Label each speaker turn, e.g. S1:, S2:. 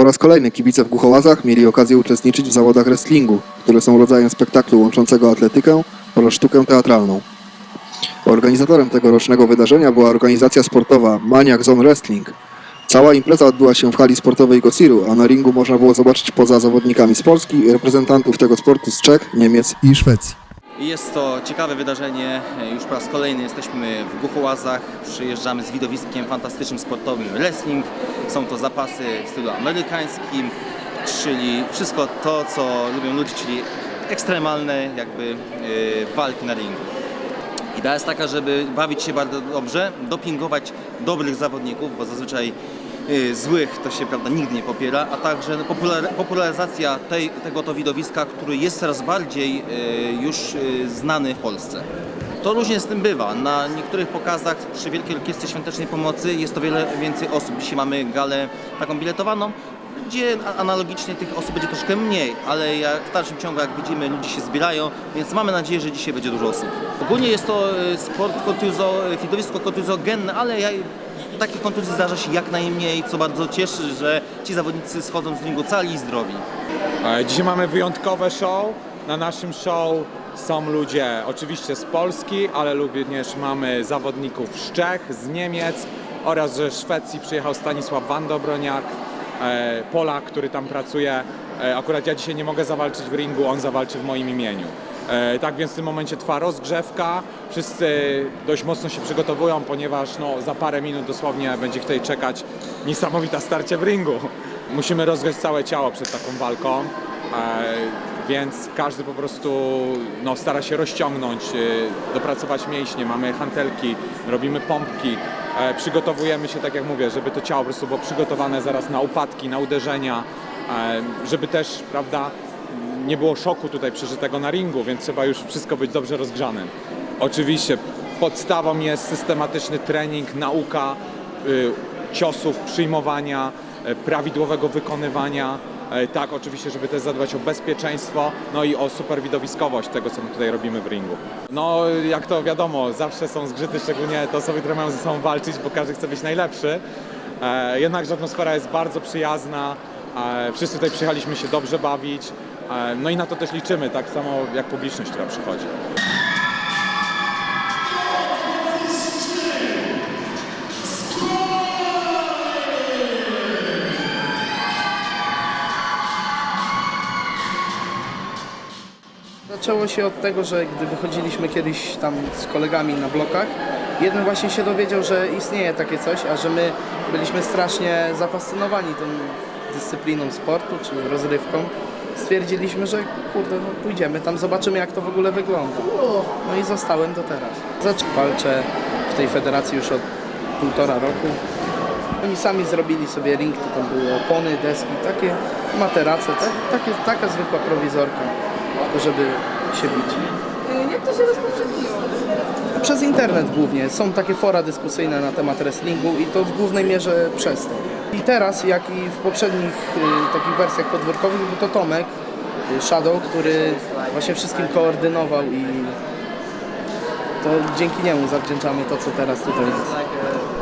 S1: Po raz kolejny kibice w Głuchołazach mieli okazję uczestniczyć w zawodach wrestlingu, które są rodzajem spektaklu łączącego atletykę oraz sztukę teatralną. Organizatorem tegorocznego wydarzenia była organizacja sportowa Maniac Zone Wrestling. Cała impreza odbyła się w hali sportowej Gosiru, a na ringu można było zobaczyć poza zawodnikami z Polski reprezentantów tego sportu z Czech, Niemiec
S2: i Szwecji.
S3: Jest to ciekawe wydarzenie. Już po raz kolejny jesteśmy w Głuchołazach. Przyjeżdżamy z widowiskiem fantastycznym sportowym wrestling. Są to zapasy w stylu amerykańskim, czyli wszystko to, co lubią ludzie, czyli ekstremalne jakby yy, walki na ringu. Idea jest taka, żeby bawić się bardzo dobrze, dopingować dobrych zawodników, bo zazwyczaj y, złych to się prawda nigdy nie popiera, a także popular, popularyzacja tej, tego to widowiska, który jest coraz bardziej y, już y, znany w Polsce. To różnie z tym bywa. Na niektórych pokazach przy Wielkiej Orkiestrze Świątecznej Pomocy jest o wiele więcej osób. Dzisiaj mamy galę taką biletowaną, gdzie analogicznie tych osób będzie troszkę mniej, ale jak w dalszym ciągu, jak widzimy, ludzie się zbierają, więc mamy nadzieję, że dzisiaj będzie dużo osób. Ogólnie jest to e, sport kontuzo, widowisko kontuzogenne, ale ja, takich kontuzji zdarza się jak najmniej, co bardzo cieszy, że ci zawodnicy schodzą z ringu cali i zdrowi.
S4: E, Dzisiaj mamy wyjątkowe show. Na naszym show są ludzie oczywiście z Polski, ale również mamy zawodników z Czech, z Niemiec oraz ze Szwecji przyjechał Stanisław Wandobroniak, e, Polak, który tam pracuje. E, Akurat ja dzisiaj nie mogę zawalczyć w ringu, on zawalczy w moim imieniu. E, Tak więc w tym momencie trwa rozgrzewka. Wszyscy dość mocno się przygotowują, ponieważ no, za parę minut dosłownie będzie tutaj czekać niesamowita starcie w ringu. Musimy rozgrzeć całe ciało przed taką walką, więc każdy po prostu no, stara się rozciągnąć, e, dopracować mięśnie. Mamy hantelki, robimy pompki, e, przygotowujemy się, tak jak mówię, żeby to ciało po prostu było przygotowane zaraz na upadki, na uderzenia, e, żeby też, prawda, nie było szoku tutaj przeżytego na ringu, więc trzeba już wszystko być dobrze rozgrzanym. Oczywiście podstawą jest systematyczny trening, nauka y, ciosów, przyjmowania, prawidłowego wykonywania. Y, Tak, oczywiście, żeby też zadbać o bezpieczeństwo, no i o super widowiskowość tego, co my tutaj robimy w ringu. No, jak to wiadomo, zawsze są zgrzyty, szczególnie te osoby, które mają ze sobą walczyć, bo każdy chce być najlepszy. E, Jednakże atmosfera jest bardzo przyjazna, e, wszyscy tutaj przyjechaliśmy się dobrze bawić, e, no i na to też liczymy, tak samo jak publiczność, która przychodzi.
S5: Zaczęło się od tego, że gdy wychodziliśmy kiedyś tam z kolegami na blokach, jeden właśnie się dowiedział, że istnieje takie coś, a że my byliśmy strasznie zafascynowani tą dyscypliną sportu czy rozrywką. Stwierdziliśmy, że kurde, no pójdziemy tam, zobaczymy jak to w ogóle wygląda. No i zostałem do teraz. Zaczę- Walczę w tej federacji już od półtora roku. Oni sami zrobili sobie ring, to tam były opony, deski, takie materace, tak, takie, taka zwykła prowizorka, żeby się bić.
S6: Jak to się rozpowszechniło?
S5: Przez internet głównie. Są takie fora dyskusyjne na temat wrestlingu i to w głównej mierze przez to. I teraz, jak i w poprzednich y, takich wersjach podwórkowych, był to Tomek y, Shadow, który właśnie wszystkim koordynował i to dzięki niemu zawdzięczamy to, co teraz tutaj jest.